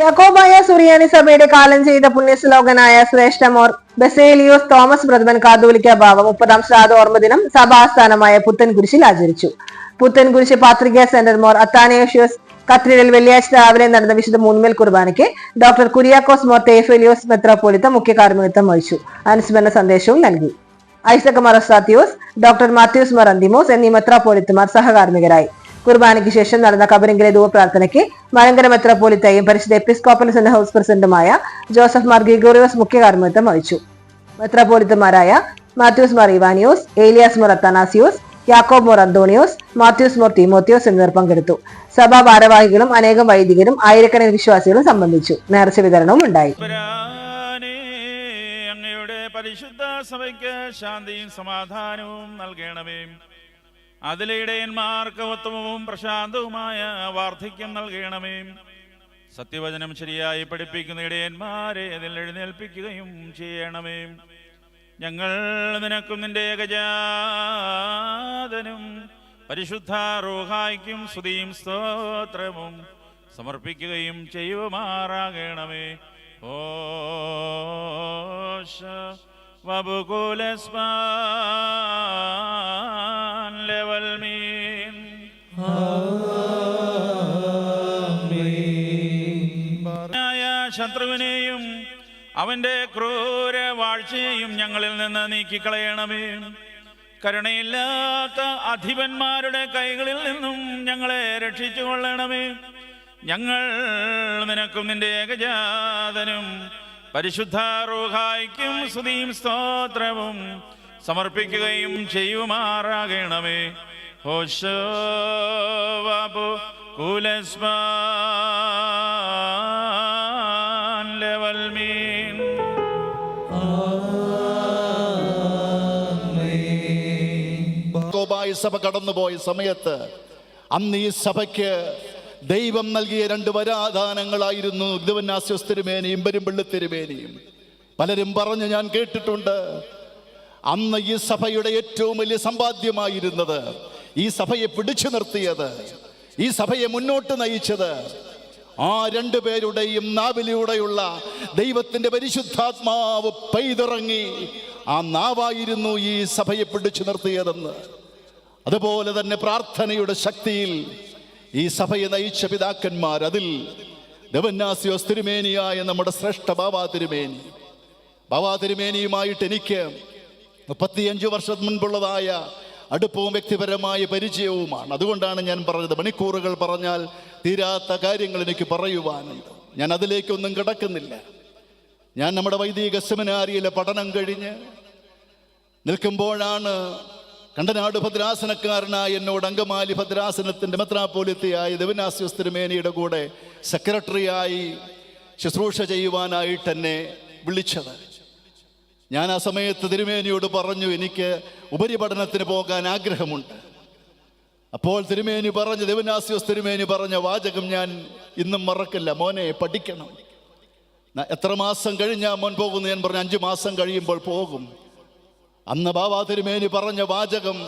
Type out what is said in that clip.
യാക്കോബായ സുറിയാനി സഭയുടെ കാലം ചെയ്ത പുണ്യശ്ലോകനായ ശ്രേഷ്ഠമോർ ബസേലിയോസ് തോമസ് പ്രഥമൻ കാതോലിക്ക ഭാവം മുപ്പതാം ശ്രാദ്ധ ഓർമ്മദിനം സഭാസ്ഥാനമായ പുത്തൻകുരിശിൽ ആചരിച്ചു. പുത്തൻകുരിശ് പാത്രിക സെന്റർ മോർ അത്താനേഷ്യോസ് കത്രീഡൽ വെള്ളിയാഴ്ച രാവിലെ നടന്ന വിശുദ്ധ മൂന്നുമേൽ കുർബാനയ്ക്ക് ഡോക്ടർ കുര്യാക്കോസ് മോർ തേഫേലിയോസ് മെത്രാപ്പോലിത്ത മുഖ്യ കാർമ്മികത്വം വഹിച്ചു. അനുസ്മരണ സന്ദേശവും നൽകി. ഐസക് മറസാത്തിയോസ് ഡോക്ടർ മാത്യൂസ് മറന്തിമോസ് എന്നീ മെത്രാപ്പോലിത്തമാർ സഹകാർമ്മികരായി. കുർബാനയ്ക്ക് ശേഷം നടന്ന കബരിങ്കിലെ ധൂപ്രാർത്ഥനയ്ക്ക് മലങ്കര മെത്രാപ്പോലിത്തയും പരിശുദ്ധ എപ്പിസ്കോപ്പൽ സെന്റ് ഹൗസ് പ്രസിഡന്റുമായ ജോസഫ് മാർ ഗ്രിഗോറിയോസ് മുഖ്യ കാർമ്മിത്വം വഹിച്ചു. മെത്രാപ്പോലിത്തമാരായ മാത്യൂസ് മാർ ഇവാനിയോസ് ഏലിയാസ് മോർ അത്താനാസിയോസ് യാക്കോബ് മോർ അന്തോണിയോസ് മാത്യൂസ് മോർ തീമോത്തിയോസ് എന്നിവർ പങ്കെടുത്തു. സഭാ ഭാരവാഹികളും അനേകം വൈദികരും ആയിരക്കണക്കിന് വിശ്വാസികളും സംബന്ധിച്ചു. നേർച്ച വിതരണവും ഉണ്ടായി. പരിശുദ്ധ സഭയ്ക്ക് ശാന്തിയും സമാധാനവും നൽകണമേ. അതിലെ ഇടയന്മാർക്ക് ഉത്തമവും പ്രശാന്തവുമായ വാർദ്ധക്യം നൽകണമേ. സത്യവചനം ശരിയായി പഠിപ്പിക്കുന്ന ഇടയന്മാരെ അതിൽ എഴുന്നേൽപ്പിക്കുകയും ചെയ്യണമേ. ഞങ്ങൾ നിനക്കും നിന്റെ ഏകജാതനും പരിശുദ്ധ റോഹായിക്കും സ്തുതിയും സ്തോത്രവും സമർപ്പിക്കുകയും ചെയ്യുമാറാകണമേ. ഓശ വബുകുലസ്മാൻ ശത്രുവിനെയും അവന്റെ ക്രൂര വാഴ്ചയെയും ഞങ്ങളിൽ നിന്ന് നീക്കിക്കളയണമേ. കരുണയില്ലാത്ത അധിപന്മാരുടെ കൈകളിൽ നിന്നും ഞങ്ങളെ രക്ഷിച്ചു കൊള്ളണമേ ഞങ്ങൾ നിനക്കും നിന്റെ ഏകജാതനും പരിശുദ്ധ റൂഹായ്ക്കും സ്തുതിയും സ്തോത്രവും സമർപ്പിക്കുകയും ചെയ്യുമാറാകണമേ. ഹോശോവാബു കുലസ്മാൻ സഭ കടന്നുപോയ സമയത്ത് അന്ന് ഈ സഭയ്ക്ക് ദൈവം നൽകിയ രണ്ട് വരാധാനങ്ങളായിരുന്നു. ദിവനാസ്യോസ് തിരുമേനിയും പെരുമ്പള്ളി തിരുമേനിയും പലരും പറഞ്ഞു ഞാൻ കേട്ടിട്ടുണ്ട്. അന്ന് ഈ സഭയുടെ ഏറ്റവും വലിയ സമ്പാദ്യമായിരുന്നത് ഈ സഭയെ പിടിച്ചു നിർത്തിയത് ഈ സഭയെ മുന്നോട്ട് നയിച്ചത് ആ രണ്ടു പേരുടെയും നാവിലൂടെയുള്ള ദൈവത്തിന്റെ പരിശുദ്ധാത്മാവ് പെയ്തിറങ്ങി. ആ നാവായിരുന്നു ഈ സഭയെ പിടിച്ചു നിർത്തിയതെന്ന്. അതുപോലെ തന്നെ പ്രാർത്ഥനയുടെ ശക്തിയിൽ ഈ സഭയെ നയിച്ച പിതാക്കന്മാർ അതിൽ ദവന്യാസിയോസ് തിരുമേനിയായ നമ്മുടെ ശ്രേഷ്ഠ ബാബാ തിരുമേനി. ബാബാ തിരുമേനിയുമായിട്ട് എനിക്ക് മുപ്പത്തിയഞ്ച് വർഷം മുൻപുള്ളതായ അടുപ്പവും വ്യക്തിപരമായ പരിചയവുമാണ്. അതുകൊണ്ടാണ് ഞാൻ പറഞ്ഞത് മണിക്കൂറുകൾ പറഞ്ഞാൽ തീരാത്ത കാര്യങ്ങൾ എനിക്ക് പറയുവാനുണ്ട്. ഞാൻ അതിലേക്കൊന്നും കിടക്കുന്നില്ല. ഞാൻ നമ്മുടെ വൈദിക സെമിനാരിയിലെ പഠനം കഴിഞ്ഞ് നിൽക്കുമ്പോഴാണ് കണ്ടനാട് ഭദ്രാസനക്കാരനായ എന്നോട് അങ്കമാലി ഭദ്രാസനത്തിന്റെ മെത്രാപ്പോലിത്തയായ ദേവനാസ്യോസ് തിരുമേനിയുടെ കൂടെ സെക്രട്ടറിയായി ശുശ്രൂഷ ചെയ്യുവാനായിട്ട് എന്നെ വിളിച്ചത്. ഞാൻ ആ സമയത്ത് തിരുമേനിയോട് പറഞ്ഞു എനിക്ക് ഉപരിപഠനത്തിന് പോകാൻ ആഗ്രഹമുണ്ട്. അപ്പോൾ തിരുമേനി പറഞ്ഞു ദേവനാസ്യോസ് തിരുമേനി പറഞ്ഞ വാചകം ഞാൻ ഇന്നും മറക്കില്ല മോനെ പഠിക്കണം. എത്ര മാസം കഴിഞ്ഞാൽ മോൻ പോകുന്നു? ഞാൻ പറഞ്ഞു അഞ്ച് മാസം കഴിയുമ്പോൾ പോകും. അന്ന് ബാബാ തിരുമേനി പറഞ്ഞ വാചകം